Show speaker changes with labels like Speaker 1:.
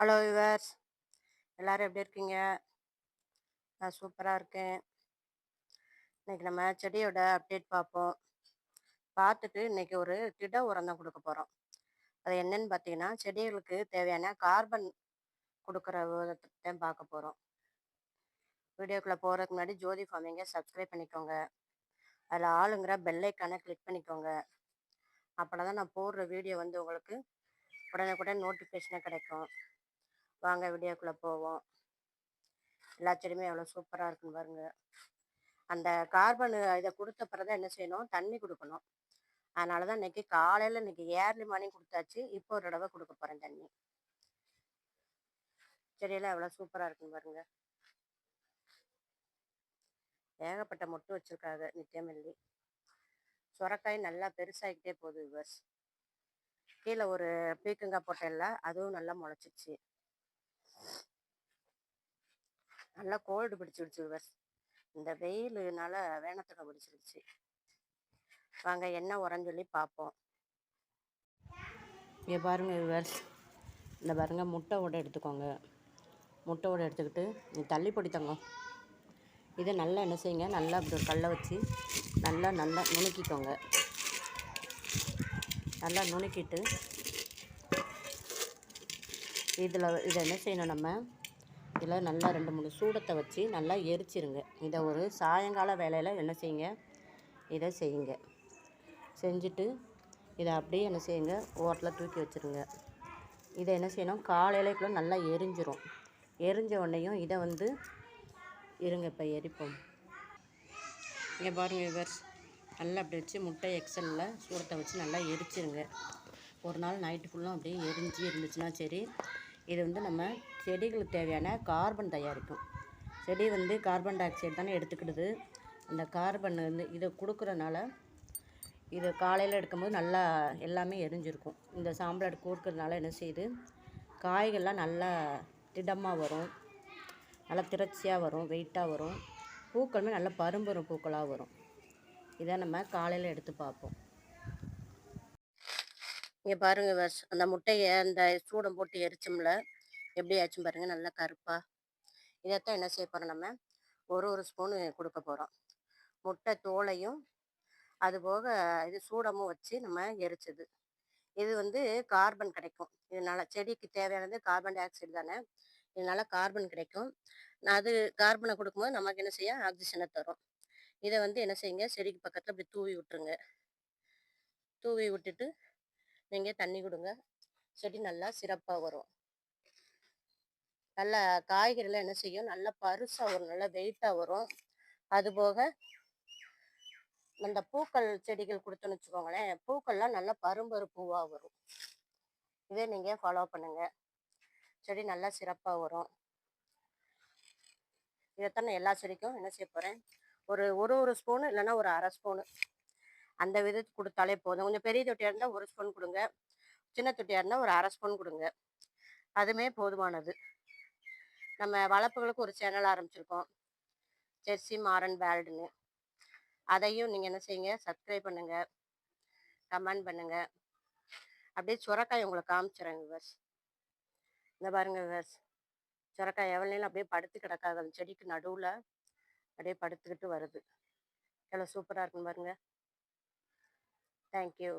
Speaker 1: Hello yours எல்லாரும் எப்படி இருக்கீங்க? நான் சூப்பராக இருக்கேன். இன்னைக்கு நம்ம செடியோட அப்டேட் பார்ப்போம். பார்த்துட்டு இன்னைக்கு ஒரு திட உரம் தான் கொடுக்க போகிறோம் அது என்னன்னு பார்த்தீங்கன்னா செடிகளுக்கு தேவையான கார்பன் கொடுக்குற விதத்தை பார்க்க போகிறோம் வீடியோக்குள்ளே போகிறதுக்கு முன்னாடி ஜோதி ஃபார்மிங்க சப்ஸ்கிரைப் பண்ணிக்கோங்க. அதில் ஆளுங்கிற பெல்லைக்கான கிளிக் பண்ணிக்கோங்க. அப்போ தான் நான் போடுற வீடியோ வந்து உங்களுக்கு உடனே கூட நோட்டிஃபிகேஷனாக கிடைக்கும். வாங்க வீடியோக்குள்ளே போவோம். எல்லா செடியுமே எவ்வளோ சூப்பராக இருக்குன்னு பாருங்க. அந்த கார்பன் இதை கொடுத்த பிறகு என்ன செய்யணும்? தண்ணி கொடுக்கணும். அதனால தான் இன்னைக்கு காலையில் இன்னைக்கு ஏர்லி மார்னிங் கொடுத்தாச்சு. இப்போ ஒரு தடவை கொடுக்க போகிறேன் தண்ணி. செடியெல்லாம் எவ்வளோ சூப்பராக இருக்குன்னு பாருங்க. ஏகப்பட்ட மொட்டு வச்சிருக்காங்க நித்தியமல்லி. சுரக்காய் நல்லா பெருசாகிக்கிட்டே போகுது விவர்ஸ் கீழே ஒரு பீக்கங்காய் போட்டேன்ல அதுவும் நல்லா முளைச்சிச்சு நல்லா கோல்டு பிடிச்சிடுச்சு விவர்ஸ். இந்த வெயிலுனால வேணத்துக்கு பிடிச்சிருச்சு வாங்க என்ன உரன்னு சொல்லி பார்ப்போம் இங்கே பாருங்க விவர்ஸ். இந்த பாருங்க முட்டை ஓட எடுத்துக்கோங்க. முட்டை ஓட எடுத்துக்கிட்டு நீ தள்ளி பொடி இதை நல்லா என்ன செய்யுங்க நல்லா இப்படி ஒரு கல்லை வச்சு நல்லா நல்லா நுணுக்கிக்கோங்க. நல்லா நுணுக்கிட்டு இதில் இதை என்ன செய்யணும் நம்ம? இதில் நல்லா ரெண்டு மூணு சூடத்தை வச்சு நல்லா எரிச்சிருங்க. இதை ஒரு சாயங்கால வேலையில் என்ன செய்யுங்க? இதை செய்யுங்க. செஞ்சுட்டு இதை அப்படியே என்ன செய்யுங்க? ஓரத்தில் தூக்கி வச்சுருங்க. இதை என்ன செய்யணும்? காலையிலக்குள்ள நல்லா எரிஞ்சிரும். எரிஞ்ச உடனேயும் இதை வந்து இருங்க இப்போ எரிப்போம். இங்கே பாருங்கள் இவர். நல்லா அப்படி வச்சு முட்டை எக்ஸலில் சூடத்தை வச்சு நல்லா எரிச்சிருங்க. ஒரு நாள் நைட்டு ஃபுல்லும் அப்படியே எரிஞ்சு இருந்துச்சுன்னா சரி இது வந்து நம்ம செடிகளுக்கு தேவையான கார்பன் தயாரிக்கும் செடி வந்து கார்பன் டை ஆக்சைடு தானே எடுத்துக்கிடுது. அந்த கார்பன் வந்து இதை கொடுக்குறனால இது காலையில் எடுக்கும்போது நல்லா எல்லாமே எரிஞ்சிருக்கும். இந்த சாம்பலாடு கொடுக்குறதுனால கொடுக்கறதுனால என்ன செய்யுது? காய்கள்லாம் நல்லா திடமாக வரும். நல்லா திரட்சியாக வரும் வெயிட்டாக வரும். பூக்களுமே நல்லா பரும்பரும் பூக்களாக வரும். இதை நம்ம காலையில் எடுத்து பார்ப்போம். இங்கே பாருங்க வஸ் அந்த முட்டையை அந்த சூடம் போட்டு எரிச்சோம்ல எப்படி ஆச்சும் பாருங்க நல்லா கருப்பாக இதைத்தான் என்ன செய்ய போகிறோம் நம்ம? ஒரு ஒரு ஸ்பூனு கொடுக்க போகிறோம் முட்டை தோலையும் அது போக இது சூடமும் வச்சு நம்ம எரிச்சது. இது வந்து கார்பன் கிடைக்கும். இதனால் செடிக்கு தேவையானது கார்பன் டை ஆக்சைடு தானே? இதனால் கார்பன் கிடைக்கும். அது கார்பனை கொடுக்கும்போது நமக்கு என்ன செய்ய ஆக்சிஜனை தரும். இதை வந்து என்ன செய்யுங்க? செடிக்கு பக்கத்தில் இப்படி தூவி விட்டுருங்க. தூவி விட்டுட்டு நீங்கள் தண்ணி கொடுங்க. செடி நல்லா சிறப்பாக வரும். நல்லா காய்கறிலாம் என்ன செய்யும்? நல்லா பருசாக வரும். நல்லா வெயிட்டாக வரும். அதுபோக அந்த பூக்கள் செடிகள் கொடுத்தோன்னு வச்சுக்கோங்களேன் பூக்கள்லாம் நல்லா பரும்பரு பூவாக வரும். இதே நீங்கள் ஃபாலோ பண்ணுங்கள் செடி நல்லா சிறப்பாக வரும். இதைத்தான் நான் எல்லா செடிக்கும் என்ன செய்ய போகிறேன் ஒரு ஒரு ஒரு ஸ்பூனு இல்லைன்னா ஒரு அரை ஸ்பூனு அந்த விதத்துக்கு கொடுத்தாலே போதும். கொஞ்சம் பெரிய தொட்டியாக இருந்தால் ஒரு ஸ்பூன் கொடுங்க. சின்ன தொட்டியாக இருந்தால் ஒரு அரை ஸ்பூன் கொடுங்க. அதுவுமே போதுமானது. நம்ம வளர்ப்புகளுக்கு ஒரு சேனல் ஆரம்பிச்சிருக்கோம். ஜெர்சி மாரன் பேல்டுன்னு அதையும் நீங்கள் என்ன செய்யுங்க சப்ஸ்கிரைப் பண்ணுங்கள் கமெண்ட் பண்ணுங்கள் அப்படியே சுரக்காய் உங்களுக்கு காமிச்சிடுறேன் விவர்ஸ். இந்த பாருங்க விவர்ஸ். சுரக்காய் எவ்வளோ நேரம் அப்படியே படுத்து கிடக்காது. அந்த செடிக்கு நடுவில் அப்படியே படுத்துக்கிட்டு வருது. எவ்வளோ சூப்பராக இருக்குன்னு பாருங்க தேங்க்யூ